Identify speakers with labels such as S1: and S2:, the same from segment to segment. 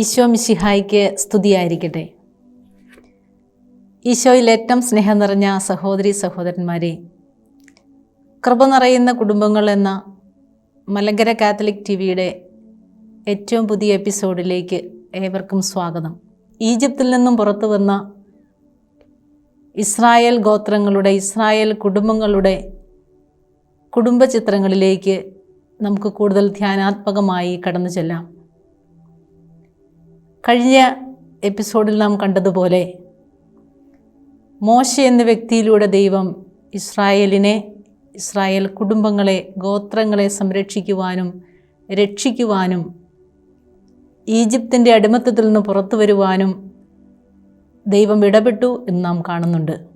S1: ഈശോ മിശിഹായിക്ക് സ്തുതിയായിരിക്കട്ടെ. ഈശോയിൽ ഏറ്റവും സ്നേഹം നിറഞ്ഞ സഹോദരി സഹോദരന്മാരെ കൃപ നിറയുന്ന കുടുംബങ്ങൾ എന്ന മലങ്കര കാത്തലിക് ടി വിയുടെ ഏറ്റവും പുതിയ എപ്പിസോഡിലേക്ക് ഏവർക്കും സ്വാഗതം. ഈജിപ്തിൽ നിന്നും പുറത്തു വന്ന ഇസ്രായേൽ ഗോത്രങ്ങളുടെ ഇസ്രായേൽ കുടുംബങ്ങളുടെ കുടുംബ ചിത്രങ്ങളിലേക്ക് നമുക്ക് കൂടുതൽ ധ്യാനാത്മകമായി കടന്നു ചെല്ലാം. കഴിഞ്ഞ എപ്പിസോഡിൽ നാം കണ്ടതുപോലെ മോശ എന്ന വ്യക്തിയിലൂടെ ദൈവം ഇസ്രായേലിനെ ഇസ്രായേൽ കുടുംബങ്ങളെ ഗോത്രങ്ങളെ സംരക്ഷിക്കുവാനും രക്ഷിക്കുവാനും ഈജിപ്തിന്റെ അടിമത്തത്തിൽ നിന്ന് പുറത്തു വരുവാനും ദൈവം ഇടപെട്ടു എന്ന് നാം കാണുന്നുണ്ട്.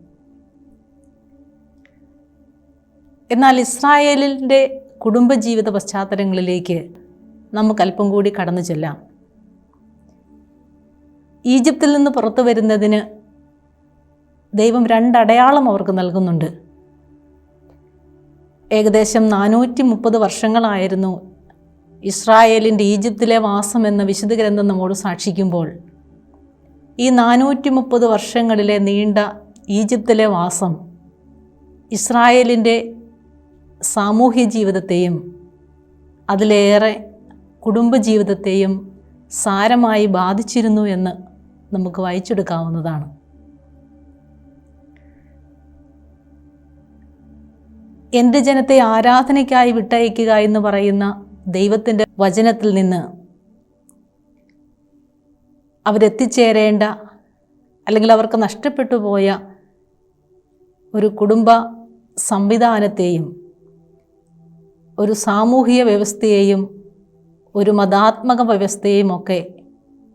S1: എന്നാൽ ഇസ്രായേലിന്റെ കുടുംബജീവിത പശ്ചാത്തലങ്ങളിലേക്ക് നമുക്കല്പം കൂടി കടന്നു ചെല്ലാം. ഈജിപ്തിൽ നിന്ന് പുറത്തു വരുന്നതിന് ദൈവം രണ്ടടയാളം അവർക്ക് നൽകുന്നുണ്ട്. ഏകദേശം നാനൂറ്റി മുപ്പത് വർഷങ്ങളായിരുന്നു ഇസ്രായേലിന്റെ ഈജിപ്തിലെ വാസം എന്ന വിശുദ്ധ ഗ്രന്ഥം നമ്മോട് സാക്ഷിക്കുമ്പോൾ ഈ നാനൂറ്റി മുപ്പത് വർഷങ്ങളിലെ നീണ്ട ഈജിപ്തിലെ വാസം ഇസ്രായേലിന്റെ സാമൂഹ്യ ജീവിതത്തെയും അതിലേറെ കുടുംബജീവിതത്തെയും സാരമായി ബാധിച്ചിരുന്നു എന്ന് നമുക്ക് വായിച്ചെടുക്കാവുന്നതാണ്. എന്റെ ജനത്തെ ആരാധനയ്ക്കായി വിട്ടയക്കുക എന്ന് പറയുന്ന ദൈവത്തിന്റെ വചനത്തിൽ നിന്ന് അവരെത്തിച്ചേരേണ്ട അല്ലെങ്കിൽ അവർക്ക് നഷ്ടപ്പെട്ടു പോയ ഒരു കുടുംബ സംവിധാനത്തെയും ഒരു സാമൂഹിക വ്യവസ്ഥയെയും ഒരു മതാത്മക വ്യവസ്ഥയെയും ഒക്കെ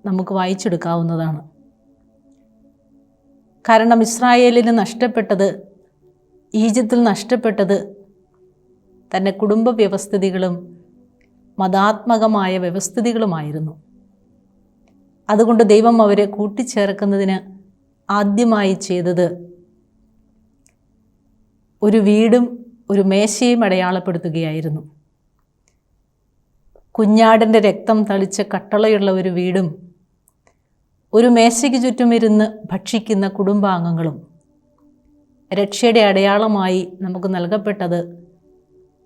S1: നമുക്ക് വായിച്ചെടുക്കാവുന്നതാണ്. കാരണം ഇസ്രായേലിന് നഷ്ടപ്പെട്ടത് ഈജിപ്തിൽ നഷ്ടപ്പെട്ടത് തന്റെ കുടുംബ വ്യവസ്ഥിതികളും മതാത്മകമായ വ്യവസ്ഥിതികളുമായിരുന്നു. അതുകൊണ്ട് ദൈവം അവരെ കൂട്ടിച്ചേർക്കുന്നതിന് ആദ്യമായി ചെയ്തത് ഒരു വീടും ഒരു മേശയും അടയാളപ്പെടുത്തുകയായിരുന്നു. കുഞ്ഞാടിന്റെ രക്തം തളിച്ച കട്ടളയുള്ള ഒരു വീടും ഒരു മേശയ്ക്ക് ചുറ്റുമിരുന്ന് ഭക്ഷിക്കുന്ന കുടുംബാംഗങ്ങളും രക്ഷയുടെ അടയാളമായി നമുക്ക് നൽകപ്പെട്ടത്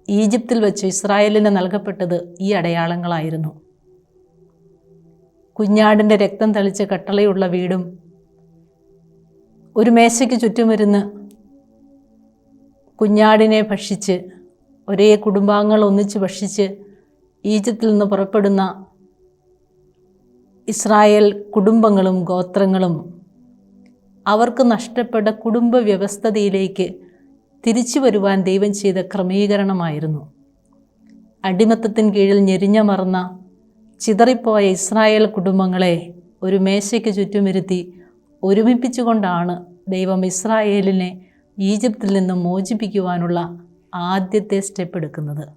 S1: ഈജിപ്തിൽ വെച്ച് ഇസ്രായേലിന് നൽകപ്പെട്ടത് ഈ അടയാളങ്ങളായിരുന്നു. കുഞ്ഞാടിന്റെ രക്തം തളിച്ച് കട്ടളയുള്ള വീടും ഒരു മേശയ്ക്ക് ചുറ്റുമിരുന്ന് കുഞ്ഞാടിനെ ഭക്ഷിച്ച് ഒരേ കുടുംബാംഗങ്ങൾ ഒന്നിച്ച് ഭക്ഷിച്ച് ഈജിപ്തിൽ നിന്ന് പുറപ്പെടുന്ന ഇസ്രായേൽ കുടുംബങ്ങളും ഗോത്രങ്ങളും അവർക്ക് നഷ്ടപ്പെട്ട കുടുംബ വ്യവസ്ഥതയിലേക്ക് തിരിച്ചു വരുവാൻ ദൈവം ചെയ്ത ക്രമീകരണമായിരുന്നു. അടിമത്തത്തിന് കീഴിൽ ഞെരിഞ്ഞമർന്ന ചിതറിപ്പോയ ഇസ്രായേൽ കുടുംബങ്ങളെ ഒരു മേശയ്ക്ക് ചുറ്റുമിരുത്തി ഒരുമിപ്പിച്ചുകൊണ്ടാണ് ദൈവം ഇസ്രായേലിനെ ഈജിപ്തിൽ നിന്ന് മോചിപ്പിക്കുവാനുള്ള ആദ്യത്തെ സ്റ്റെപ്പ് എടുക്കുന്നത്.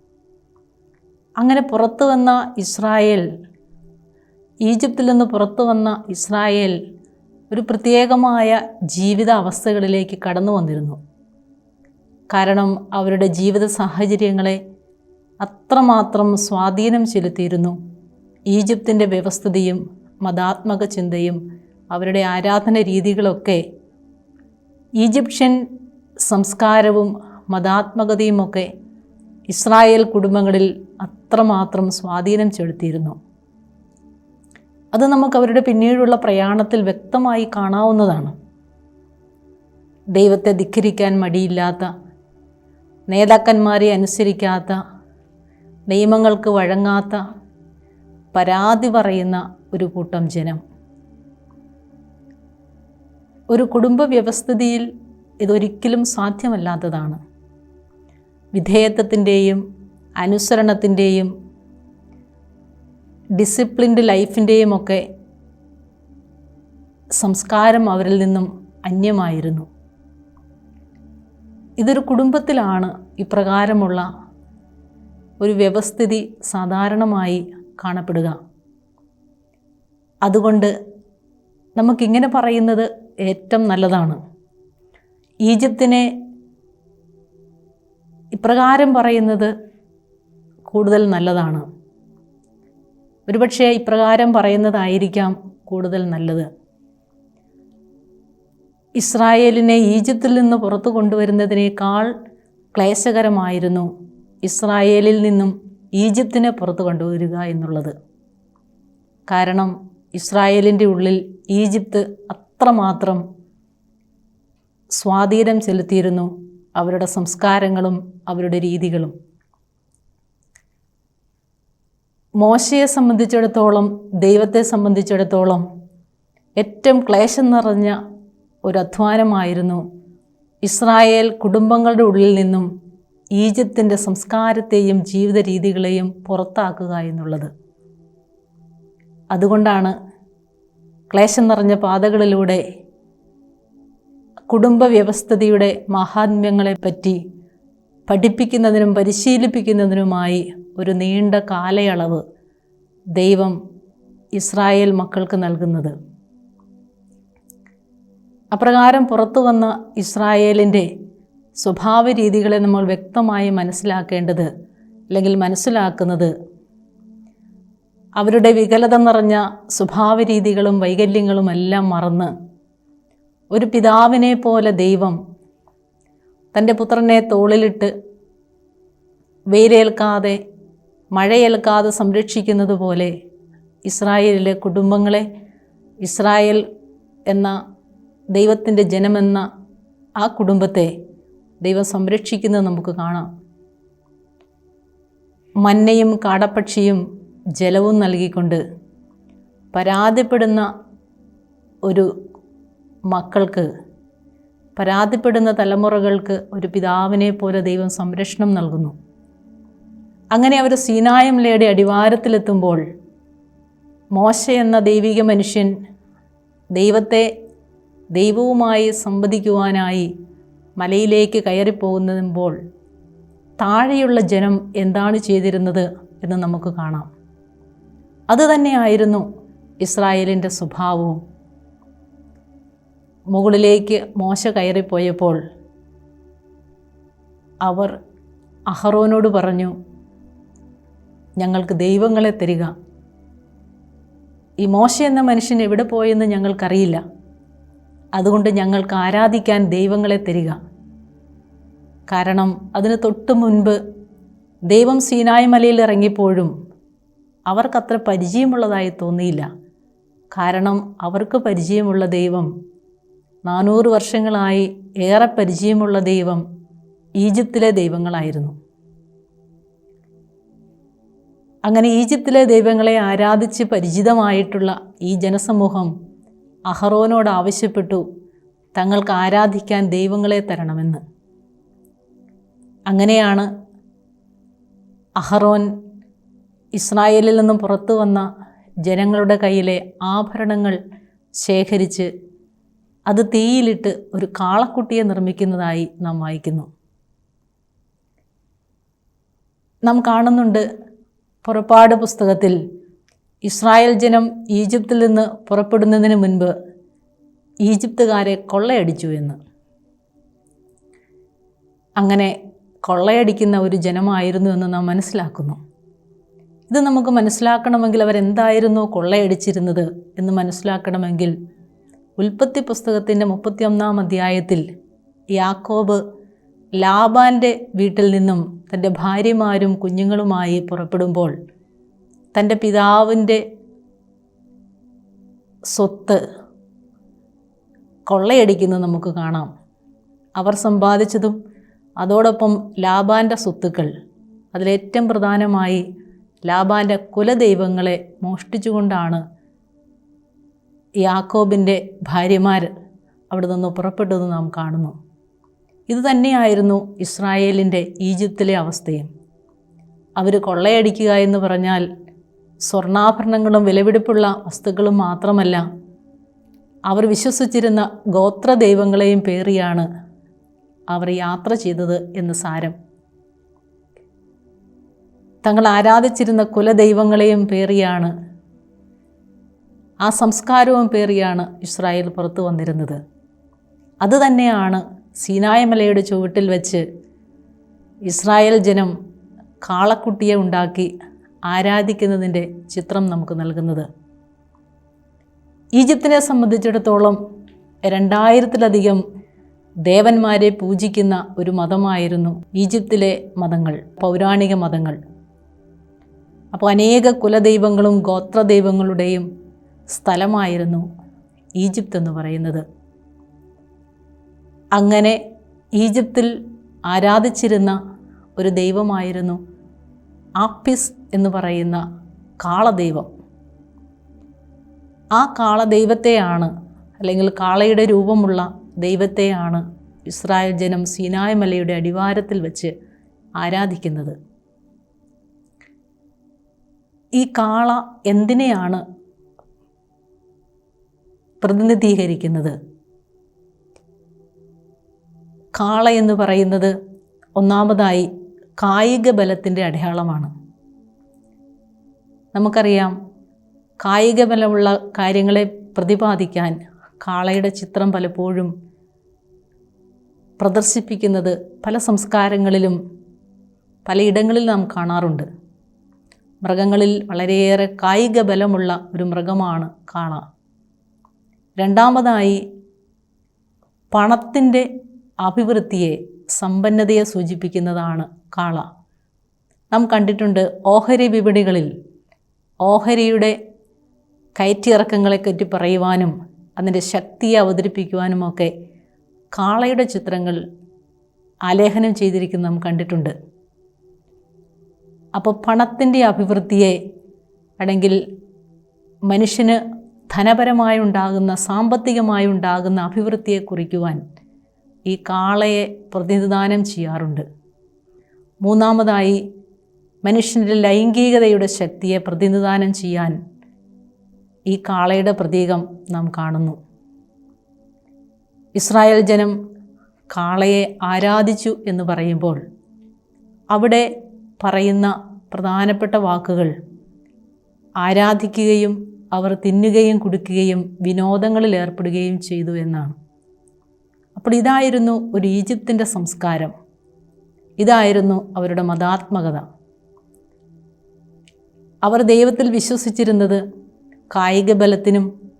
S1: അങ്ങനെ പുറത്തു വന്ന ഇസ്രായേൽ ഈജിപ്തിൽ നിന്ന് പുറത്തു വന്ന ഇസ്രായേൽ ഒരു പ്രത്യേകമായ ജീവിത അവസ്ഥകളിലേക്ക് കടന്നു വന്നിരുന്നു. കാരണം അവരുടെ ജീവിത സാഹചര്യങ്ങളെ അത്രമാത്രം സ്വാധീനം ചെലുത്തിയിരുന്നു. ഈജിപ്തിന്റെ വ്യവസ്ഥിതിയും മതാത്മക ചിന്തയും അവരുടെ ആരാധന രീതികളൊക്കെ ഈജിപ്ഷ്യൻ സംസ്കാരവും മതാത്മകതയുമൊക്കെ ഇസ്രായേൽ കുടുംബങ്ങളിൽ അത്രമാത്രം സ്വാധീനം ചെലുത്തിയിരുന്നു. അത് നമുക്ക് അവരുടെ പിന്നീടുള്ള പ്രയാണത്തിൽ വ്യക്തമായി കാണാവുന്നതാണ്. ദൈവത്തെ ധിഖരിക്കാൻ മടിയില്ലാത്ത നേതാക്കന്മാരെ അനുസരിക്കാത്ത നിയമങ്ങൾക്ക് വഴങ്ങാത്ത പരാതി പറയുന്ന ഒരു കൂട്ടം ജനം. ഒരു കുടുംബ വ്യവസ്ഥിതിയിൽ ഇതൊരിക്കലും സാധ്യമല്ലാത്തതാണ്. വിധേയത്വത്തിന്റെയും അനുസരണത്തിന്റെയും ഡിസിപ്ലിൻഡ് ലൈഫിന്റെയും ഒക്കെ സംസ്കാരം അവരിൽ നിന്നും അന്യമായിരുന്നു. ഇതൊരു കുടുംബത്തിലാണ് ഇപ്രകാരമുള്ള ഒരു വ്യവസ്ഥിതി സാധാരണമായി കാണപ്പെടുക. അതുകൊണ്ട് നമുക്കിങ്ങനെ പറയുന്നത് ഏറ്റവും നല്ലതാണ്. ഈജിപ്തിനെ ഇപ്രകാരം പറയുന്നത് കൂടുതൽ നല്ലതാണ്. ഒരുപക്ഷെ ഇപ്രകാരം പറയുന്നതായിരിക്കാം കൂടുതൽ നല്ലത്. ഇസ്രായേലിനെ ഈജിപ്തിൽ നിന്ന് പുറത്തു കൊണ്ടുവരുന്നതിനേക്കാൾ ക്ലേശകരമായിരുന്നു ഇസ്രായേലിൽ നിന്നും ഈജിപ്തിനെ പുറത്തു കൊണ്ടുവരിക എന്നുള്ളത്. കാരണം ഇസ്രായേലിന്റെ ഉള്ളിൽ ഈജിപ്ത് അത്രമാത്രം സ്വാധീനം ചെലുത്തിയിരുന്നു അവരുടെ സംസ്കാരങ്ങളും അവരുടെ രീതികളും. മോശയെ സംബന്ധിച്ചിടത്തോളം ദൈവത്തെ സംബന്ധിച്ചിടത്തോളം ഏറ്റവും ക്ലേശം നിറഞ്ഞ ഒരു അധ്വാനമായിരുന്നു ഇസ്രായേൽ കുടുംബങ്ങളുടെ ഉള്ളിൽ നിന്നും ഈജിപ്തിന്റെ സംസ്കാരത്തെയും ജീവിത രീതികളെയും പുറത്താക്കുക എന്നുള്ളത്. അതുകൊണ്ടാണ് ക്ലേശം നിറഞ്ഞ പാതകളിലൂടെ കുടുംബ വ്യവസ്ഥതയുടെ മഹാത്മ്യങ്ങളെപ്പറ്റി പഠിപ്പിക്കുന്നതിനും പരിശീലിപ്പിക്കുന്നതിനുമായി ഒരു നീണ്ട കാലയളവ് ദൈവം ഇസ്രായേൽ മക്കൾക്ക് നൽകുന്നത്. അപ്രകാരം പുറത്തു വന്ന ഇസ്രായേലിന്റെ സ്വഭാവ രീതികളെ നമ്മൾ വ്യക്തമായി മനസ്സിലാക്കേണ്ടത് അല്ലെങ്കിൽ മനസ്സിലാക്കുന്നത് അവരുടെ വികലത നിറഞ്ഞ സ്വഭാവ രീതികളും വൈകല്യങ്ങളും എല്ലാം മറന്ന് ഒരു പിതാവിനെ പോലെ ദൈവം തന്റെ പുത്രനെ തോളിലിട്ട് വെയിലേൽക്കാതെ മഴയേൽക്കാതെ സംരക്ഷിക്കുന്നത് പോലെ ഇസ്രായേലിലെ കുടുംബങ്ങളെ ഇസ്രായേൽ എന്ന ദൈവത്തിന്റെ ജനമെന്ന ആ കുടുംബത്തെ ദൈവം സംരക്ഷിക്കുന്നത് നമുക്ക് കാണാം. മന്നയും കാടപ്പക്ഷിയും ജലവും നൽകിക്കൊണ്ട് പരാതിപ്പെടുന്ന ഒരു മക്കൾക്ക് പരാതിപ്പെടുന്ന തലമുറകൾക്ക് ഒരു പിതാവിനെ പോലെ ദൈവം സംരക്ഷണം നൽകുന്നു. അങ്ങനെ അവർ സീനായമലയുടെ അടിവാരത്തിലെത്തുമ്പോൾ മോശ എന്ന ദൈവിക മനുഷ്യൻ ദൈവത്തെ ദൈവവുമായി സംവദിക്കുവാനായി മലയിലേക്ക് കയറിപ്പോകുമ്പോൾ താഴെയുള്ള ജനം എന്താണ് ചെയ്തിരുന്നത് എന്ന് നമുക്ക് കാണാം. അതുതന്നെയായിരുന്നു ഇസ്രായേലിന്റെ സ്വഭാവവും മുകളിലേക്ക് മോശ കയറിപ്പോയപ്പോൾ അവർ അഹറോനോട് പറഞ്ഞു ഞങ്ങൾക്ക് ദൈവങ്ങളെ തരിക. ഈ മോശ എന്ന മനുഷ്യൻ എവിടെ പോയെന്ന് ഞങ്ങൾക്കറിയില്ല. അതുകൊണ്ട് ഞങ്ങൾക്ക് ആരാധിക്കാൻ ദൈവങ്ങളെ തരിക. കാരണം അതിന് തൊട്ട് മുൻപ് ദൈവം സീനായ് മലയിൽ ഇറങ്ങിയപ്പോഴും അവർക്കത്ര പരിചയമുള്ളതായി തോന്നിയില്ല. കാരണം അവർക്ക് പരിചയമുള്ള ദൈവം നാനൂറ് വർഷങ്ങളായി ഏറെ പരിചയമുള്ള ദൈവം ഈജിപ്തിലെ ദൈവങ്ങളായിരുന്നു. അങ്ങനെ ഈജിപ്തിലെ ദൈവങ്ങളെ ആരാധിച്ച് പരിചിതമായിട്ടുള്ള ഈ ജനസമൂഹം അഹറോനോട് ആവശ്യപ്പെട്ടു തങ്ങൾക്ക് ആരാധിക്കാൻ ദൈവങ്ങളെ തരണമെന്ന്. അങ്ങനെയാണ് അഹറോൻ ഇസ്രായേലിൽ നിന്നും പുറത്തു വന്ന ജനങ്ങളുടെ കയ്യിലെ ആഭരണങ്ങൾ ശേഖരിച്ച് അത് തീയിലിട്ട് ഒരു കാളക്കുട്ടിയെ നിർമ്മിക്കുന്നതായി നാം വായിക്കുന്നു. നാം കാണുന്നുണ്ട് പുറപ്പാട് പുസ്തകത്തിൽ ഇസ്രായേൽ ജനം ഈജിപ്തിൽ നിന്ന് പുറപ്പെടുന്നതിന് മുൻപ് ഈജിപ്തുകാരെ കൊള്ളയടിച്ചു എന്ന്. അങ്ങനെ കൊള്ളയടിക്കുന്ന ഒരു ജനമായിരുന്നു എന്ന് നാം മനസ്സിലാക്കുന്നു. ഇത് നമുക്ക് മനസ്സിലാക്കണമെങ്കിൽ അവരെന്തായിരുന്നു കൊള്ളയടിച്ചിരുന്നത് എന്ന് മനസ്സിലാക്കണമെങ്കിൽ ഉൽപ്പത്തി പുസ്തകത്തിന്റെ മുപ്പത്തിയൊന്നാം അധ്യായത്തിൽ യാക്കോബ് ലാബാന്റെ വീട്ടിൽ നിന്നും തന്റെ ഭാര്യമാരും കുഞ്ഞുങ്ങളുമായി പുറപ്പെടുമ്പോൾ തന്റെ പിതാവിന്റെ സ്വത്ത് കൊള്ളയടിക്കുന്നത് നമുക്ക് കാണാം. അവർ സമ്പാദിച്ചതും അതോടൊപ്പം ലാബാന്റെ സ്വത്തുക്കൾ. അതിലേറ്റവും പ്രധാനമായി ലാബാന്റെ കുലദൈവങ്ങളെ മോഷ്ടിച്ചുകൊണ്ടാണ് യാക്കോബിന്റെ ഭാര്യമാർ അവിടെ നിന്ന് പുറപ്പെട്ടത് നാം കാണുന്നു. ഇത് തന്നെയായിരുന്നു ഇസ്രായേലിന്റെ ഈജിപ്തിലെ അവസ്ഥയും. അവർ കൊള്ളയടിക്കുക എന്ന് പറഞ്ഞാൽ സ്വർണാഭരണങ്ങളും വിലപിടിപ്പുള്ള വസ്തുക്കളും മാത്രമല്ല അവർ വിശ്വസിച്ചിരുന്ന ഗോത്ര ദൈവങ്ങളെയും പേറിയാണ് അവർ യാത്ര ചെയ്തത് എന്ന് സാരം. തങ്ങൾ ആരാധിച്ചിരുന്ന കുലദൈവങ്ങളെയും പേറിയാണ് ആ സംസ്കാരവും പേറിയാണ് ഇസ്രായേൽ പുറത്തു വന്നിരുന്നത്. അതുതന്നെയാണ് സീനായമലയുടെ ചുവട്ടിൽ വെച്ച് ഇസ്രായേൽ ജനം കാളക്കുട്ടിയെ ഉണ്ടാക്കി ആരാധിക്കുന്നതിന്റെ ചിത്രം നമുക്ക് നൽകുന്നത്. ഈജിപ്തിനെ സംബന്ധിച്ചിടത്തോളം രണ്ടായിരത്തിലധികം ദേവന്മാരെ പൂജിക്കുന്ന ഒരു മതമായിരുന്നു ഈജിപ്തിലെ മതങ്ങൾ പൗരാണിക മതങ്ങൾ. അപ്പോൾ അനേക കുലദൈവങ്ങളും ഗോത്രദൈവങ്ങളുടെയും സ്ഥലമായിരുന്നു ഈജിപ്ത് എന്ന് പറയുന്നത്. അങ്ങനെ ഈജിപ്തിൽ ആരാധിച്ചിരുന്ന ഒരു ദൈവമായിരുന്നു ആപ്പിസ് എന്ന് പറയുന്ന കാളദൈവം. ആ കാളദൈവത്തെയാണ് അല്ലെങ്കിൽ കാളയുടെ രൂപമുള്ള ദൈവത്തെയാണ് ഇസ്രായേൽ ജനം സീനായ് മലയുടെ അടിവാരത്തിൽ വെച്ച് ആരാധിക്കുന്നത്. ഈ കാള എന്തിനെയാണ് പ്രതിനിധീകരിക്കുന്നത്. കാള എന്ന് പറയുന്നത് ഒന്നാമതായി കായിക ബലത്തിന്റെ അടയാളമാണ്. നമുക്കറിയാം കായിക ബലമുള്ള കാര്യങ്ങളെ പ്രതിപാദിക്കാൻ കാളയുടെ ചിത്രം പലപ്പോഴും പ്രദർശിപ്പിക്കുന്നത് പല സംസ്കാരങ്ങളിലും പലയിടങ്ങളിൽ നാം കാണാറുണ്ട്. മൃഗങ്ങളിൽ വളരെയേറെ കായിക ബലമുള്ള ഒരു മൃഗമാണ് കാള. രണ്ടാമതായി പണത്തിന്റെ അഭിവൃദ്ധിയെ സമ്പന്നതയെ സൂചിപ്പിക്കുന്നതാണ് കാള. നാം കണ്ടിട്ടുണ്ട് ഓഹരി വിപണികളിൽ ഓഹരിയുടെ കയറ്റിറക്കങ്ങളെപ്പറ്റി പറയുവാനും അതിന്റെ ശക്തിയെ അവതരിപ്പിക്കുവാനുമൊക്കെ കാളയുടെ ചിത്രങ്ങൾ ആലേഖനം ചെയ്തിരിക്കുന്നത് നാം കണ്ടിട്ടുണ്ട്. അപ്പോൾ പണത്തിന്റെ അഭിവൃദ്ധിയെ അല്ലെങ്കിൽ മനുഷ്യന് ധനപരമായി ഉണ്ടാകുന്ന സാമ്പത്തികമായി ഉണ്ടാകുന്ന അഭിവൃദ്ധിയെ കുറിക്കുവാൻ ഈ കാളയെ പ്രതിനിധാനം ചെയ്യാറുണ്ട്. മൂന്നാമതായി മനുഷ്യന്റെ ലൈംഗികതയുടെ ശക്തിയെ പ്രതിനിധാനം ചെയ്യാൻ ഈ കാളയുടെ പ്രതീകം നാം കാണുന്നു. ഇസ്രായേൽ ജനം കാളയെ ആരാധിച്ചു എന്ന് പറയുമ്പോൾ അവിടെ പറയുന്ന പ്രധാനപ്പെട്ട വാക്കുകൾ ആരാധിക്കുകയും അവർ തിന്നുകയും കുടിക്കുകയും വിനോദങ്ങളിൽ ഏർപ്പെടുകയും ചെയ്തു എന്നാണ്. അപ്പോൾ ഇതായിരുന്നു ഒരു ഈജിപ്തിന്റെ സംസ്കാരം. ഇതായിരുന്നു അവരുടെ മതാത്മകത. അവർ ദൈവത്തിൽ വിശ്വസിച്ചിരുന്നത് കായിക ബലത്തിനും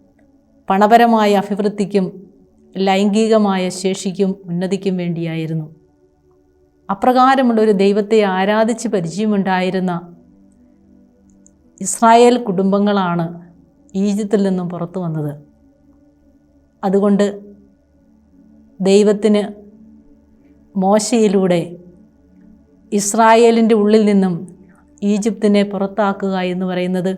S1: പണപരമായ അഭിവൃദ്ധിക്കും ലൈംഗികമായ ശേഷിക്കും ഉന്നതിക്കും വേണ്ടിയായിരുന്നു. അപ്രകാരമുള്ള ഒരു ദൈവത്തെ ആരാധിച്ച് പരിചയമുണ്ടായിരുന്ന ഇസ്രായേൽ കുടുംബങ്ങളാണ് ഈജിപ്തിൽ നിന്നും പുറത്തു വന്നത്. അതുകൊണ്ട് ദൈവത്തിന് മോശയിലൂടെ ഇസ്രായേലിന്റെ ഉള്ളിൽ നിന്നും ഈജിപ്തിനെ പുറത്താക്കുക എന്ന് പറയുന്നത്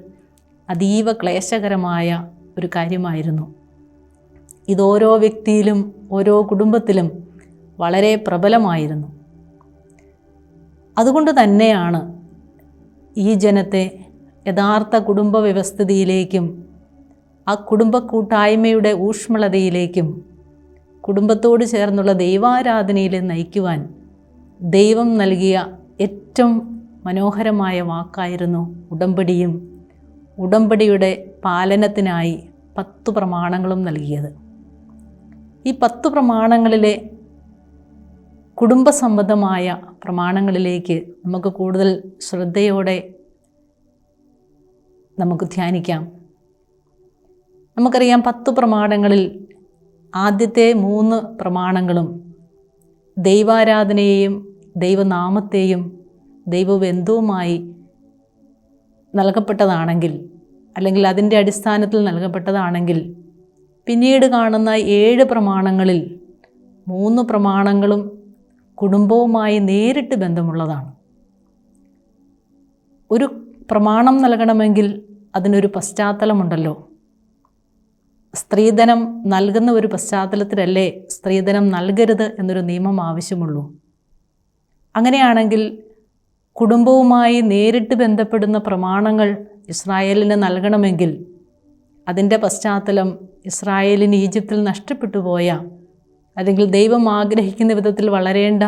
S1: അതീവ ക്ലേശകരമായ ഒരു കാര്യമായിരുന്നു. ഇതോരോ വ്യക്തിയിലും ഓരോ കുടുംബത്തിലും വളരെ പ്രബലമായിരുന്നു. അതുകൊണ്ട് തന്നെയാണ് ഈ ജനത്തെ യഥാർത്ഥ കുടുംബ വ്യവസ്ഥിതിയിലേക്കും ആ കുടുംബ കൂട്ടായ്മയുടെ ഊഷ്മളതയിലേക്കും കുടുംബത്തോട് ചേർന്നുള്ള ദൈവാരാധനയിലെ നയിക്കുവാൻ ദൈവം നൽകിയ ഏറ്റവും മനോഹരമായ വാക്കായിരുന്നു ഉടമ്പടിയും ഉടമ്പടിയുടെ പാലനത്തിനായി പത്തു പ്രമാണങ്ങളും നൽകിയത്. ഈ പത്തു പ്രമാണങ്ങളിലെ കുടുംബസംബന്ധമായ പ്രമാണങ്ങളിലേക്ക് നമുക്ക് കൂടുതൽ ശ്രദ്ധയോടെ നമുക്ക് ധ്യാനിക്കാം. നമുക്കറിയാം പത്ത് പ്രമാണങ്ങളിൽ ആദ്യത്തെ മൂന്ന് പ്രമാണങ്ങളും ദൈവാരാധനയെയും ദൈവനാമത്തെയും ദൈവബന്ധവുമായി നൽകപ്പെട്ടതാണെങ്കിൽ അല്ലെങ്കിൽ അതിന്റെ അടിസ്ഥാനത്തിൽ നൽകപ്പെട്ടതാണെങ്കിൽ പിന്നീട് കാണുന്ന ഏഴ് പ്രമാണങ്ങളിൽ മൂന്ന് പ്രമാണങ്ങളും കുടുംബവുമായി നേരിട്ട് ബന്ധമുള്ളതാണ്. ഒരു പ്രമാണം നൽകണമെങ്കിൽ അതിനൊരു പശ്ചാത്തലമുണ്ടല്ലോ. സ്ത്രീധനം നൽകുന്ന ഒരു പശ്ചാത്തലത്തിലല്ലേ സ്ത്രീധനം നൽകരുത് എന്നൊരു നിയമം ആവശ്യമുള്ളൂ. അങ്ങനെയാണെങ്കിൽ കുടുംബവുമായി നേരിട്ട് ബന്ധപ്പെടുന്ന പ്രമാണങ്ങൾ ഇസ്രായേലിന് നൽകണമെങ്കിൽ അതിന്റെ പശ്ചാത്തലം ഇസ്രായേലിന് ഈജിപ്തിൽ നഷ്ടപ്പെട്ടു പോയ അല്ലെങ്കിൽ ദൈവം ആഗ്രഹിക്കുന്ന വിധത്തിൽ വളരേണ്ട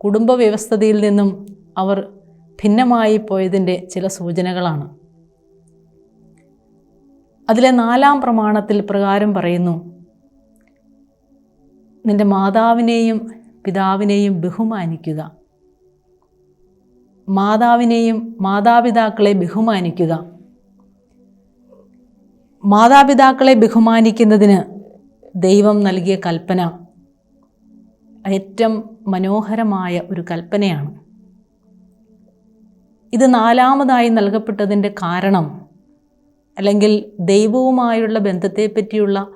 S1: കുടുംബ വ്യവസ്ഥതയിൽ നിന്നും അവർ ഭിന്നമായി പോയതിന്റെ ചില സൂചനകളാണ്. അതിലെ നാലാം പ്രമാണത്തിൽ പ്രകാരം പറയുന്നു നിന്റെ മാതാവിനെയും പിതാവിനെയും ബഹുമാനിക്കുക. മാതാവിനെയും മാതാപിതാക്കളെ ബഹുമാനിക്കുക. മാതാപിതാക്കളെ ബഹുമാനിക്കുന്നതിന് ദൈവം നൽകിയ കൽപ്പന ഏറ്റവും മനോഹരമായ ഒരു കൽപ്പനയാണ്. ഇത് നാലാമതായി നൽകപ്പെട്ടതിന്റെ കാരണം അല്ലെങ്കിൽ ദൈവവുമായുള്ള ബന്ധത്തെപ്പറ്റിയുള്ള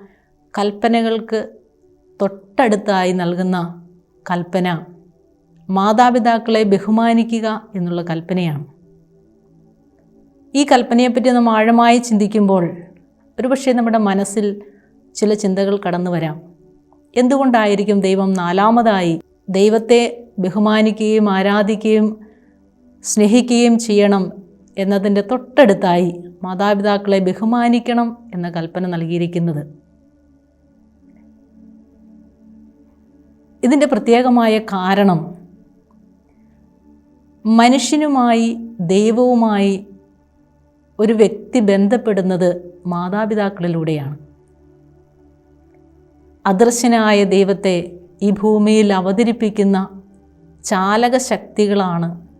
S1: കൽപ്പനകൾക്ക് തൊട്ടടുത്തായി നൽകുന്ന കൽപ്പന മാതാപിതാക്കളെ ബഹുമാനിക്കുക എന്നുള്ള കൽപ്പനയാണ്. ഈ കൽപ്പനയെപ്പറ്റി നമ്മൾ ആഴമായി ചിന്തിക്കുമ്പോൾ ഒരുപക്ഷെ നമ്മുടെ മനസ്സിൽ ചില ചിന്തകൾ കടന്നു വരാം. എന്തുകൊണ്ടായിരിക്കും ദൈവം നാലാമതായി ദൈവത്തെ ബഹുമാനിക്കുകയും ആരാധിക്കുകയും സ്നേഹിക്കുകയും ചെയ്യണം എന്നതിന്റെ തൊട്ടടുത്തായി മാതാപിതാക്കളെ ബഹുമാനിക്കണം എന്ന കൽപ്പന നൽകിയിരിക്കുന്നത്. ഇതിന്റെ പ്രത്യേകമായ കാരണം മനുഷ്യനുമായി ദൈവവുമായി ഒരു വ്യക്തി ബന്ധപ്പെടുന്നത് മാതാപിതാക്കളിലൂടെയാണ്. അദർശനായ ദൈവത്തെ ഈ ഭൂമിയിൽ അവതരിപ്പിക്കുന്ന ചാലക ശക്തികളാണ്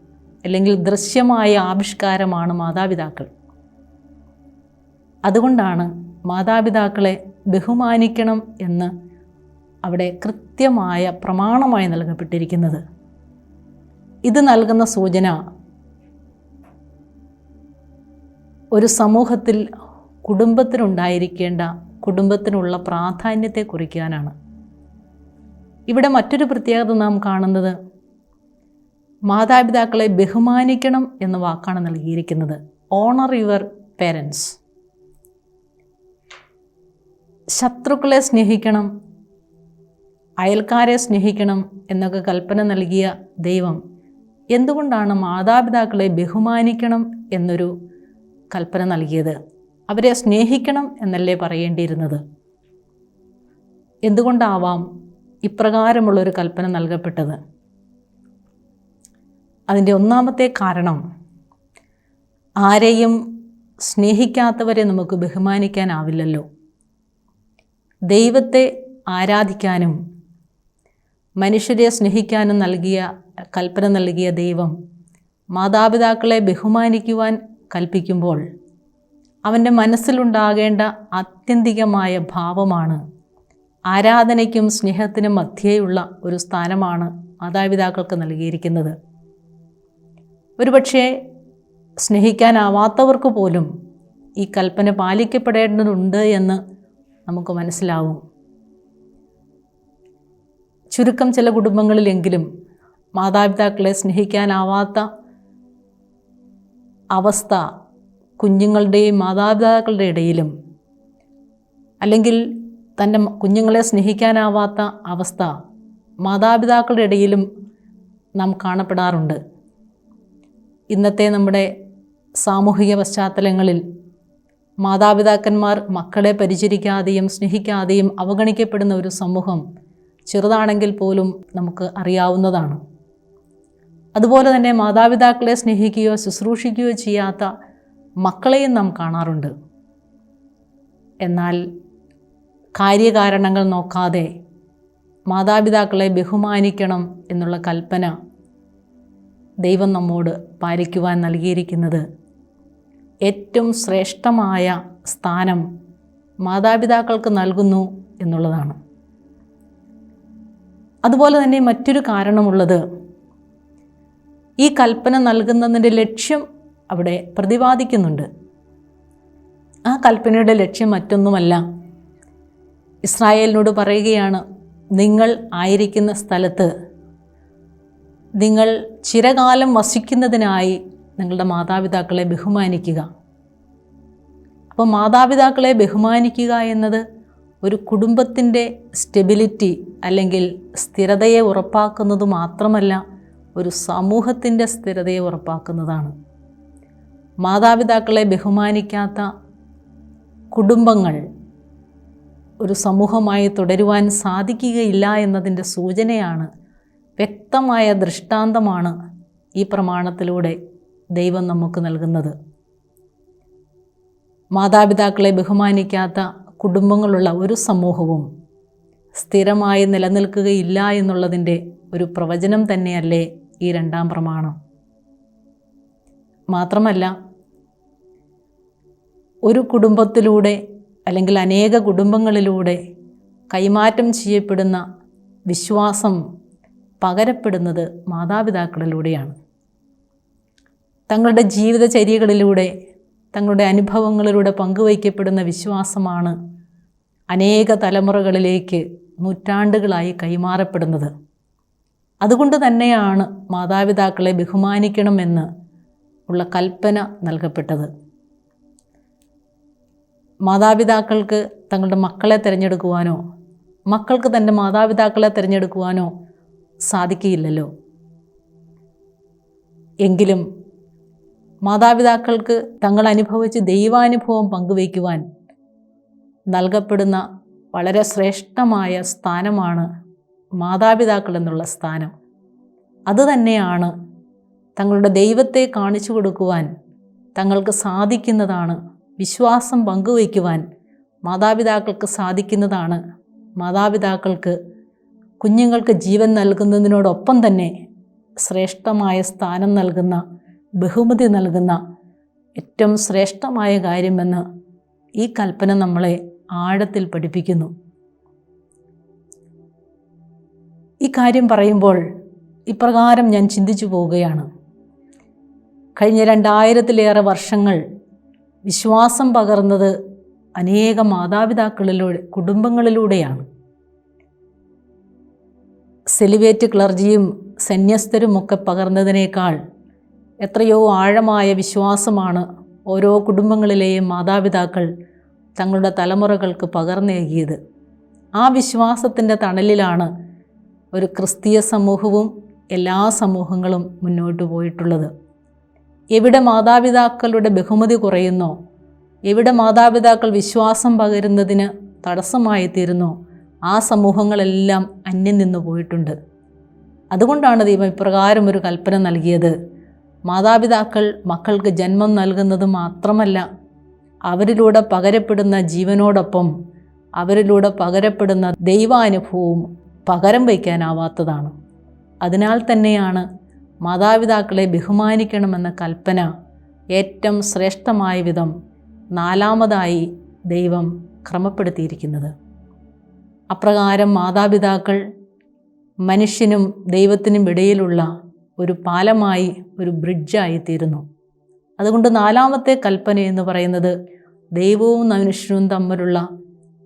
S1: അല്ലെങ്കിൽ ദൃശ്യമായ ആവിഷ്കാരമാണ് മാതാപിതാക്കൾ. അതുകൊണ്ടാണ് മാതാപിതാക്കളെ ബഹുമാനിക്കണം എന്ന് അവിടെ കൃത്യമായ പ്രമാണമായി നൽകപ്പെട്ടിരിക്കുന്നത്. ഇത് നൽകുന്ന സൂചന ഒരു സമൂഹത്തിൽ കുടുംബത്തിനുണ്ടായിരിക്കേണ്ട കുടുംബത്തിനുള്ള പ്രാധാന്യത്തെ കുറിക്കാനാണ്. ഇവിടെ മറ്റൊരു പ്രത്യേകത നാം കാണുന്നത് മാതാപിതാക്കളെ ബഹുമാനിക്കണം എന്ന വാക്കാണ് നൽകിയിരിക്കുന്നത്. ഓണർ യുവർ പേരൻസ് ശത്രുക്കളെ സ്നേഹിക്കണം അയൽക്കാരെ സ്നേഹിക്കണം എന്നൊക്കെ കൽപ്പന നൽകിയ ദൈവം എന്തുകൊണ്ടാണ് മാതാപിതാക്കളെ ബഹുമാനിക്കണം എന്നൊരു കൽപ്പന നൽകിയത്? അവരെ സ്നേഹിക്കണം എന്നല്ലേ പറയേണ്ടിയിരുന്നത്? എന്തുകൊണ്ടാവാം ഇപ്രകാരമുള്ളൊരു കൽപ്പന നൽകപ്പെട്ടത്? അതിന്റെ ഒന്നാമത്തെ കാരണം ആരെയും സ്നേഹിക്കാത്തവരെ നമുക്ക് ബഹുമാനിക്കാനാവില്ലല്ലോ. ദൈവത്തെ ആരാധിക്കാനും മനുഷ്യരെ സ്നേഹിക്കാനും നൽകിയ കൽപ്പന നൽകിയ ദൈവം മാതാപിതാക്കളെ ബഹുമാനിക്കുവാൻ കൽപ്പിക്കുമ്പോൾ അവന്റെ മനസ്സിലുണ്ടാകേണ്ട ആത്യന്തികമായ ഭാവമാണ് ആരാധനയ്ക്കും സ്നേഹത്തിനും മധ്യേയുള്ള ഒരു സ്ഥാനമാണ് മാതാപിതാക്കൾക്ക് നൽകിയിരിക്കുന്നത്. ഒരുപക്ഷെ സ്നേഹിക്കാനാവാത്തവർക്ക് പോലും ഈ കൽപ്പന പാലിക്കപ്പെടേണ്ടതുണ്ട് എന്ന് നമുക്ക് മനസ്സിലാവും. ചുരുക്കം ചില കുടുംബങ്ങളിലെങ്കിലും മാതാപിതാക്കളെ സ്നേഹിക്കാനാവാത്ത അവസ്ഥ കുഞ്ഞുങ്ങളുടെയും മാതാപിതാക്കളുടെ ഇടയിലും അല്ലെങ്കിൽ തന്റെ കുഞ്ഞുങ്ങളെ സ്നേഹിക്കാനാവാത്ത അവസ്ഥ മാതാപിതാക്കളുടെ ഇടയിലും നാം കാണപ്പെടാറുണ്ട്. ഇന്നത്തെ നമ്മുടെ സാമൂഹിക പശ്ചാത്തലങ്ങളിൽ മാതാപിതാക്കന്മാർ മക്കളെ പരിചരിക്കാതെയും സ്നേഹിക്കാതെയും അവഗണിക്കപ്പെടുന്ന ഒരു സമൂഹം ചെറുതാണെങ്കിൽ പോലും നമുക്ക് അറിയാവുന്നതാണ്. അതുപോലെ തന്നെ മാതാപിതാക്കളെ സ്നേഹിക്കുകയോ ശുശ്രൂഷിക്കുകയോ ചെയ്യാത്ത മക്കളെയും നാം കാണാറുണ്ട്. എന്നാൽ കാര്യകാരണങ്ങൾ നോക്കാതെ മാതാപിതാക്കളെ ബഹുമാനിക്കണം എന്നുള്ള കൽപ്പന ദൈവം നമ്മോട് പാലിക്കുവാൻ നൽകിയിരിക്കുന്നത്. ഏറ്റവും ശ്രേഷ്ഠമായ സ്ഥാനം മാതാപിതാക്കൾക്ക് നൽകുന്നു എന്നുള്ളതാണ്. അതുപോലെ തന്നെ മറ്റൊരു കാരണമുള്ളത് ഈ കൽപ്പന നൽകുന്നതിന്റെ ലക്ഷ്യം അവിടെ പ്രതിപാദിക്കുന്നുണ്ട്. ആ കൽപ്പനയുടെ ലക്ഷ്യം മറ്റൊന്നുമല്ല. ഇസ്രായേലിനോട് പറയുകയാണ് നിങ്ങൾ ആയിരിക്കുന്ന സ്ഥലത്ത് നിങ്ങൾ ചിരകാലം വസിക്കുന്നതിനായി നിങ്ങളുടെ മാതാപിതാക്കളെ ബഹുമാനിക്കുക. അപ്പോൾ മാതാപിതാക്കളെ ബഹുമാനിക്കുക എന്നത് ഒരു കുടുംബത്തിന്റെ സ്റ്റെബിലിറ്റി അല്ലെങ്കിൽ സ്ഥിരതയെ ഉറപ്പാക്കുന്നത് മാത്രമല്ല ഒരു സമൂഹത്തിന്റെ സ്ഥിരതയെ ഉറപ്പാക്കുന്നതാണ്. മാതാപിതാക്കളെ ബഹുമാനിക്കാത്ത കുടുംബങ്ങൾ ഒരു സമൂഹമായി തുടരുവാൻ സാധിക്കുകയില്ല എന്നതിന്റെ സൂചനയാണ് വ്യക്തമായ ദൃഷ്ടാന്തമാണ് ഈ പ്രമാണത്തിലൂടെ ദൈവം നമുക്ക് നൽകുന്നത്. മാതാപിതാക്കളെ ബഹുമാനിക്കാത്ത കുടുംബങ്ങളുള്ള ഒരു സമൂഹവും സ്ഥിരമായി നിലനിൽക്കുകയില്ല എന്നുള്ളതിന്റെ ഒരു പ്രവചനം തന്നെയല്ലേ ഈ രണ്ടാം പ്രമാണം. മാത്രമല്ല ഒരു കുടുംബത്തിലൂടെ അല്ലെങ്കിൽ അനേക കുടുംബങ്ങളിലൂടെ കൈമാറ്റം ചെയ്യപ്പെടുന്ന വിശ്വാസം പകരപ്പെടുന്നത് മാതാപിതാക്കളിലൂടെയാണ്. തങ്ങളുടെ ജീവിതചര്യകളിലൂടെ തങ്ങളുടെ അനുഭവങ്ങളിലൂടെ പങ്കുവയ്ക്കപ്പെടുന്ന വിശ്വാസമാണ് അനേക തലമുറകളിലേക്ക് നൂറ്റാണ്ടുകളായി കൈമാറപ്പെടുന്നത്. അതുകൊണ്ട് തന്നെയാണ് മാതാപിതാക്കളെ ബഹുമാനിക്കണമെന്ന് ഉള്ള കൽപ്പന നൽകപ്പെട്ടത്. മാതാപിതാക്കൾക്ക് തങ്ങളുടെ മക്കളെ തിരഞ്ഞെടുക്കുവാനോ മക്കൾക്ക് തന്റെ മാതാപിതാക്കളെ തിരഞ്ഞെടുക്കുവാനോ സാധിക്കില്ലല്ലോ എങ്കിലും മാതാപിതാക്കൾക്ക് തങ്ങൾ അനുഭവിച്ച് ദൈവാനുഭവം പങ്കുവയ്ക്കുവാൻ നൽകപ്പെടുന്ന വളരെ ശ്രേഷ്ഠമായ സ്ഥാനമാണ് മാതാപിതാക്കൾ എന്നുള്ള സ്ഥാനം. അതുതന്നെയാണ് തങ്ങളുടെ ദൈവത്തെ കാണിച്ചു കൊടുക്കുവാൻ തങ്ങൾക്ക് സാധിക്കുന്നതാണ് വിശ്വാസം പങ്കുവയ്ക്കുവാൻ മാതാപിതാക്കൾക്ക് സാധിക്കുന്നതാണ് മാതാപിതാക്കൾക്ക് കുഞ്ഞുങ്ങൾക്ക് ജീവൻ നൽകുന്നതിനോടൊപ്പം തന്നെ ശ്രേഷ്ഠമായ സ്ഥാനം നൽകുന്ന ബഹുമതി നൽകുന്ന ഏറ്റവും ശ്രേഷ്ഠമായ കാര്യമെന്ന് ഈ കൽപ്പന നമ്മളെ ആഴത്തിൽ പഠിപ്പിക്കുന്നു. ഈ കാര്യം പറയുമ്പോൾ ഇപ്രകാരം ഞാൻ ചിന്തിച്ചു പോവുകയാണ്. കഴിഞ്ഞ രണ്ടായിരത്തിലേറെ വർഷങ്ങൾ വിശ്വാസം പകർന്നത് അനേക മാതാപിതാക്കളിലൂടെ കുടുംബങ്ങളിലൂടെയാണ്. സെലിവേറ്റ് ക്ലർജിയും സന്യസ്തരുമൊക്കെ പകർന്നതിനേക്കാൾ എത്രയോ ആഴമായ വിശ്വാസമാണ് ഓരോ കുടുംബങ്ങളിലെയും മാതാപിതാക്കൾ തങ്ങളുടെ തലമുറകൾക്ക് പകർന്നേകിയത് ആ വിശ്വാസത്തിന്റെ തണലിലാണ് ഒരു ക്രിസ്തീയ സമൂഹവും എല്ലാ സമൂഹങ്ങളും മുന്നോട്ട് പോയിട്ടുള്ളത്. എവിടെ മാതാപിതാക്കളുടെ ബഹുമതി കുറയുന്നോ എവിടെ മാതാപിതാക്കൾ വിശ്വാസം പകരുന്നതിന് തടസ്സമായി തീരുന്നോ ആ സമൂഹങ്ങളെല്ലാം അന്യം നിന്ന് പോയിട്ടുണ്ട്. അതുകൊണ്ടാണ് ദൈവം ഇപ്രകാരം ഒരു കൽപ്പന നൽകിയത്. മാതാപിതാക്കൾ മക്കൾക്ക് ജന്മം നൽകുന്നത് മാത്രമല്ല അവരിലൂടെ പകരപ്പെടുന്ന ജീവനോടൊപ്പം അവരിലൂടെ പകരപ്പെടുന്ന ദൈവാനുഭവവും പകരം വയ്ക്കാനാവാത്തതാണ്. അതിനാൽ തന്നെയാണ് മാതാപിതാക്കളെ ബഹുമാനിക്കണമെന്ന കൽപ്പന ഏറ്റവും ശ്രേഷ്ഠമായ വിധം നാലാമതായി ദൈവം ക്രമപ്പെടുത്തിയിരിക്കുന്നത്. അപ്രകാരം മാതാപിതാക്കൾ മനുഷ്യനും ദൈവത്തിനും ഇടയിലുള്ള ഒരു പാലമായി ഒരു ബ്രിഡ്ജായി തീരുന്നു. അതുകൊണ്ട് നാലാമത്തെ കൽപ്പന എന്ന് പറയുന്നത് ദൈവവും മനുഷ്യനും തമ്മിലുള്ള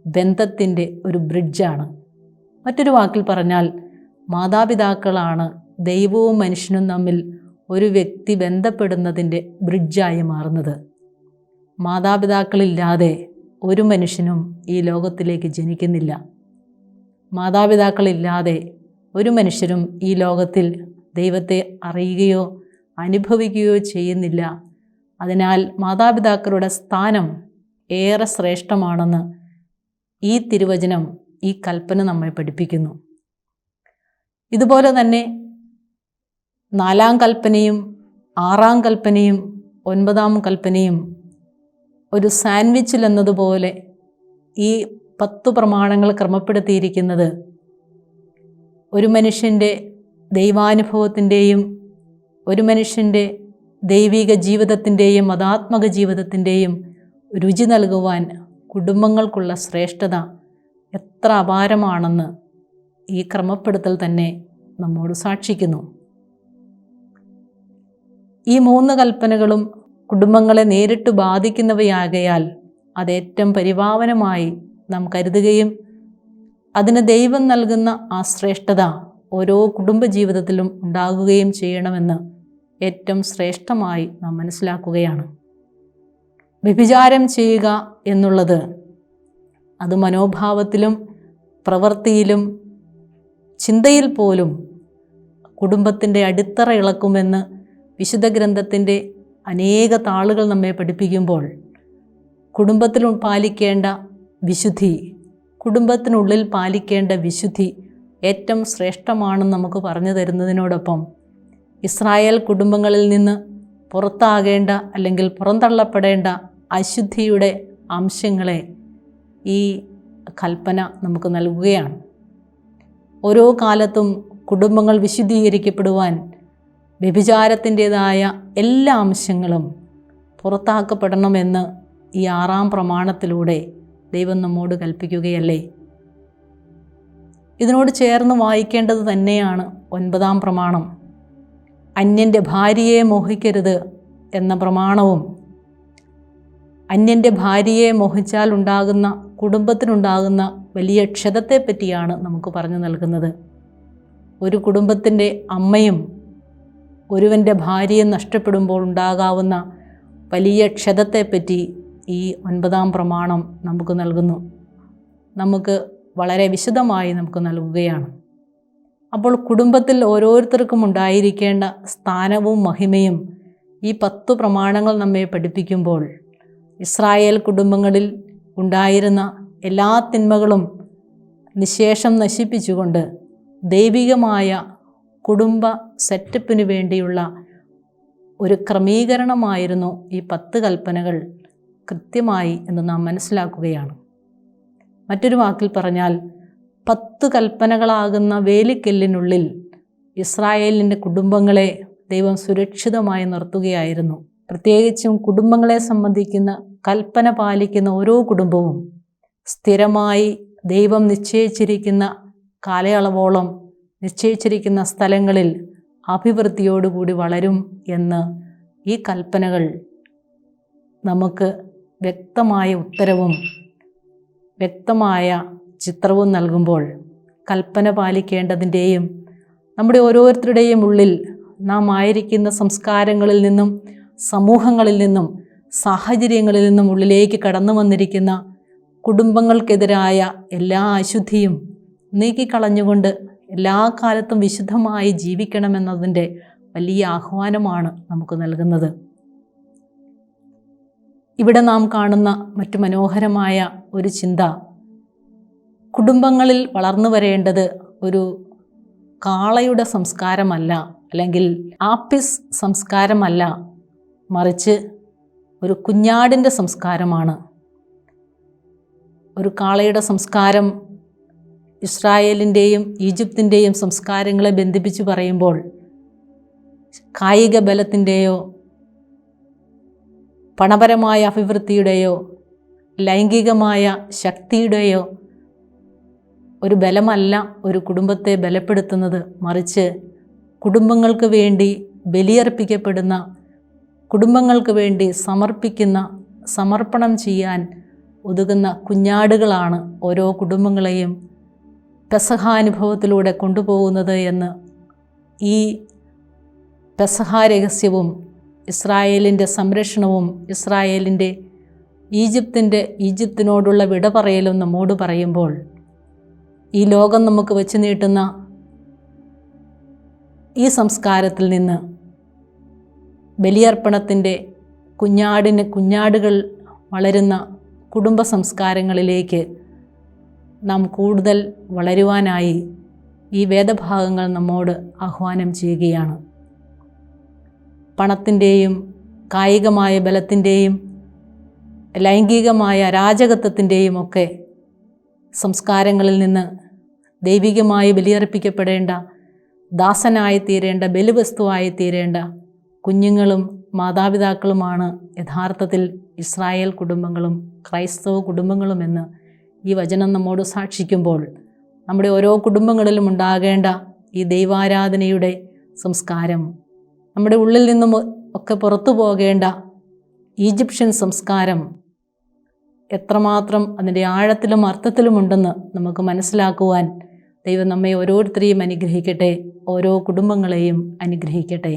S1: ബന്ധത്തിന്റെ ഒരു ബ്രിഡ്ജാണ്. മറ്റൊരു വാക്കിൽ പറഞ്ഞാൽ മാതാപിതാക്കളാണ് ദൈവവും മനുഷ്യനും തമ്മിൽ ഒരു വ്യക്തി ബന്ധപ്പെടുന്നതിന്റെ ബ്രിഡ്ജായി മാറുന്നത്. മാതാപിതാക്കളില്ലാതെ ഒരു മനുഷ്യനും ഈ ലോകത്തിലേക്ക് ജനിക്കുന്നില്ല. മാതാപിതാക്കളില്ലാതെ ഒരു മനുഷ്യരും ഈ ലോകത്തിൽ ദൈവത്തെ അറിയുകയോ അനുഭവിക്കുകയോ ചെയ്യുന്നില്ല. അതിനാൽ മാതാപിതാക്കളുടെ സ്ഥാനം ഏറെ ശ്രേഷ്ഠമാണെന്ന് ഈ തിരുവചനം ഈ കൽപ്പന നമ്മെ പഠിപ്പിക്കുന്നു. ഇതുപോലെ തന്നെ നാലാം കൽപ്പനയും ആറാം കൽപ്പനയും ഒൻപതാം കൽപ്പനയും ഒരു സാൻഡ്വിച്ചിൽ എന്നതുപോലെ ഈ പത്തു പ്രമാണങ്ങൾ ക്രമപ്പെടുത്തിയിരിക്കുന്നത്. ഒരു മനുഷ്യന്റെ ദൈവാനുഭവത്തിന്റെയും ഒരു മനുഷ്യന്റെ ദൈവിക ജീവിതത്തിന്റെയും മതാത്മക ജീവിതത്തിന്റെയും രുചി നൽകുവാൻ കുടുംബങ്ങൾക്കുള്ള ശ്രേഷ്ഠത എത്ര അപാരമാണെന്ന് ഈ ക്രമപ്പെടുത്തൽ തന്നെ നമ്മോട് സാക്ഷിക്കുന്നു. ഈ മൂന്ന് കൽപ്പനകളും കുടുംബങ്ങളെ നേരിട്ട് ബാധിക്കുന്നവയാകയാൽ അതേറ്റവും പരിപാവനമായി നാം കരുതുകയും അതിന് ദൈവം നൽകുന്ന ആ ശ്രേഷ്ഠത ഓരോ കുടുംബജീവിതത്തിലും ഉണ്ടാകുകയും ചെയ്യണമെന്ന് ഏറ്റവും ശ്രേഷ്ഠമായി നാം മനസ്സിലാക്കുകയാണ്. വ്യഭിചാരം ചെയ്യുക എന്നുള്ളത് അത് മനോഭാവത്തിലും പ്രവൃത്തിയിലും ചിന്തയിൽ പോലും കുടുംബത്തിന്റെ അടിത്തറ ഇളക്കുമെന്ന് വിശുദ്ധ ഗ്രന്ഥത്തിന്റെ അനേക താളുകൾ നമ്മെ പഠിപ്പിക്കുമ്പോൾ കുടുംബത്തിൽ പാലിക്കേണ്ട വിശുദ്ധി. കുടുംബത്തിനുള്ളിൽ പാലിക്കേണ്ട വിശുദ്ധി ഏറ്റവും ശ്രേഷ്ഠമാണെന്ന് നമുക്ക് പറഞ്ഞു തരുന്നതിനോടൊപ്പം ഇസ്രായേൽ കുടുംബങ്ങളിൽ നിന്ന് പുറത്താകേണ്ട അല്ലെങ്കിൽ പുറന്തള്ളപ്പെടേണ്ട അശുദ്ധിയുടെ അംശങ്ങളെ ഈ കൽപ്പന നമുക്ക് നൽകുകയാണ്. ഓരോ കാലത്തും കുടുംബങ്ങൾ വിശുദ്ധീകരിക്കപ്പെടുവാൻ വ്യഭിചാരത്തിന്റേതായ എല്ലാ അംശങ്ങളും പുറത്താക്കപ്പെടണമെന്ന് ഈ ആറാം പ്രമാണത്തിലൂടെ ദൈവം നമ്മോട് കൽപ്പിക്കുകയല്ലേ? ഇതിനോട് ചേർന്ന് വായിക്കേണ്ടത് തന്നെയാണ് ഒൻപതാം പ്രമാണം. അന്യന്റെ ഭാര്യയെ മോഹിക്കരുത് എന്ന പ്രമാണവും അന്യന്റെ ഭാര്യയെ മോഹിച്ചാൽ ഉണ്ടാകുന്ന കുടുംബത്തിനുണ്ടാകുന്ന വലിയ ക്ഷതത്തെപ്പറ്റിയാണ് നമുക്ക് പറഞ്ഞു നൽകുന്നത്. ഒരു കുടുംബത്തിന്റെ അമ്മയും ഒരുവന്റെ ഭാര്യയെ നഷ്ടപ്പെടുമ്പോൾ ഉണ്ടാകാവുന്ന വലിയ ക്ഷതത്തെപ്പറ്റി ഈ ഒൻപതാം പ്രമാണം നമുക്ക് നൽകുന്നു. നമുക്ക് വളരെ വിശദമായി നമുക്ക് നൽകുകയാണ്. അപ്പോൾ കുടുംബത്തിൽ ഓരോരുത്തർക്കും ഉണ്ടായിരിക്കേണ്ട സ്ഥാനവും മഹിമയും ഈ പത്തു പ്രമാണങ്ങൾ നമ്മെ പഠിപ്പിക്കുമ്പോൾ ഇസ്രായേൽ കുടുംബങ്ങളിൽ ഉണ്ടായിരുന്ന എല്ലാ തിന്മകളും നിശേഷം നശിപ്പിച്ചുകൊണ്ട് ദൈവികമായ കുടുംബ സെറ്റപ്പിന് വേണ്ടിയുള്ള ഒരു ക്രമീകരണമായിരുന്നു ഈ പത്ത് കൽപ്പനകൾ. കൃത്യമായി എന്ന് നാം മനസ്സിലാക്കുകയാണ്. മറ്റൊരു വാക്കിൽ പറഞ്ഞാൽ പത്ത് കൽപ്പനകളാകുന്ന വേലിക്കല്ലിനുള്ളിൽ ഇസ്രായേലിന്റെ കുടുംബങ്ങളെ ദൈവം സുരക്ഷിതമായി നിർത്തുകയായിരുന്നു. പ്രത്യേകിച്ചും കുടുംബങ്ങളെ സംബന്ധിക്കുന്ന കൽപ്പന പാലിക്കുന്ന ഓരോ കുടുംബവും സ്ഥിരമായി ദൈവം നിശ്ചയിച്ചിരിക്കുന്ന കാലയളവോളം നിശ്ചയിച്ചിരിക്കുന്ന സ്ഥലങ്ങളിൽ അഭിവൃദ്ധിയോടുകൂടി വളരും എന്ന് ഈ കൽപ്പനകൾ നമുക്ക് വ്യക്തമായ ഉത്തരവും വ്യക്തമായ ചിത്രവും നൽകുമ്പോൾ കൽപ്പന പാലിക്കേണ്ടതിന്റെയും നമ്മുടെ ഓരോരുത്തരുടെയും ഉള്ളിൽ നാം ആയിരിക്കുന്ന സംസ്കാരങ്ങളിൽ നിന്നും സമൂഹങ്ങളിൽ നിന്നും സാഹചര്യങ്ങളിൽ നിന്നും ഉള്ളിലേക്ക് കടന്നു വന്നിരിക്കുന്ന കുടുംബങ്ങൾക്കെതിരായ എല്ലാ അശുദ്ധിയും നീക്കിക്കളഞ്ഞുകൊണ്ട് എല്ലാ കാലത്തും വിശുദ്ധമായി ജീവിക്കണമെന്നതിന്റെ വലിയ ആഹ്വാനമാണ് നമുക്ക് നൽകുന്നത്. ഇവിടെ നാം കാണുന്ന മറ്റു മനോഹരമായ ഒരു ചിന്ത. കുടുംബങ്ങളിൽ വളർന്നു വരേണ്ടത് ഒരു കാളയുടെ സംസ്കാരമല്ല അല്ലെങ്കിൽ ആപ്പിസ് സംസ്കാരമല്ല മറിച്ച് ഒരു കുഞ്ഞാടിന്റെ സംസ്കാരമാണ്. ഒരു കാളയുടെ സംസ്കാരം ഇസ്രായേലിന്റെയും ഈജിപ്തിന്റെയും സംസ്കാരങ്ങളെ ബന്ധിപ്പിച്ച് പറയുമ്പോൾ കായിക ബലത്തിന്റെയോ പണപരമായ അഭിവൃദ്ധിയുടെയോ ലൈംഗികമായ ശക്തിയുടെയോ ഒരു ബലമല്ല ഒരു കുടുംബത്തെ ബലപ്പെടുത്തുന്നത്. മറിച്ച് കുടുംബങ്ങൾക്ക് വേണ്ടി ബലിയർപ്പിക്കപ്പെടുന്ന കുടുംബങ്ങൾക്ക് വേണ്ടി സമർപ്പിക്കുന്ന സമർപ്പണം ചെയ്യാൻ ഒതുങ്ങുന്ന കുഞ്ഞാടുകളാണ് ഓരോ കുടുംബങ്ങളെയും പെസഹാനുഭവത്തിലൂടെ കൊണ്ടുപോകുന്നത് എന്ന് ഈ പെസഹ രഹസ്യവും ഇസ്രായേലിന്റെ സംരക്ഷണവും ഇസ്രായേലിന്റെ ഈജിപ്തിന്റെ ഈജിപ്തിനോടുള്ള വിട പറയലും നമ്മോട് പറയുമ്പോൾ ഈ ലോകം നമുക്ക് വെച്ച് നീട്ടുന്ന ഈ സംസ്കാരത്തിൽ നിന്ന് ബലിയർപ്പണത്തിന്റെ കുഞ്ഞാടിന് കുഞ്ഞാടുകൾ വളരുന്ന കുടുംബ സംസ്കാരങ്ങളിലേക്ക് നാം കൂടുതൽ വളരുവാനായി ഈ വേദഭാഗങ്ങൾ നമ്മോട് ആഹ്വാനം ചെയ്യുകയാണ്. പണത്തിന്റെയും കായികമായ ബലത്തിന്റെയും ലൈംഗികമായ അരാജകത്വത്തിന്റെയും ഒക്കെ സംസ്കാരങ്ങളിൽ നിന്ന് ദൈവികമായി ബലിയർപ്പിക്കപ്പെടേണ്ട ദാസനായി തീരേണ്ട ബലിവസ്തുവായി തീരേണ്ട കുഞ്ഞുങ്ങളും മാതാപിതാക്കളുമാണ് യഥാർത്ഥത്തിൽ ഇസ്രായേൽ കുടുംബങ്ങളും ക്രൈസ്തവ കുടുംബങ്ങളുമെന്ന് ഈ വചനം നമ്മോട് സാക്ഷിക്കുമ്പോൾ നമ്മുടെ ഓരോ കുടുംബങ്ങളിലും ഉണ്ടാകേണ്ട ഈ ദൈവാരാധനയുടെ സംസ്കാരം നമ്മുടെ ഉള്ളിൽ നിന്നും ഒക്കെ പുറത്തു പോകേണ്ട ഈജിപ്ഷ്യൻ സംസ്കാരം എത്രമാത്രം അതിന്റെ ആഴത്തിലും അർത്ഥത്തിലുമുണ്ടെന്ന് നമുക്ക് മനസ്സിലാക്കുവാൻ ദൈവം നമ്മെ ഓരോരുത്തരെയും അനുഗ്രഹിക്കട്ടെ ഓരോ കുടുംബങ്ങളെയും അനുഗ്രഹിക്കട്ടെ.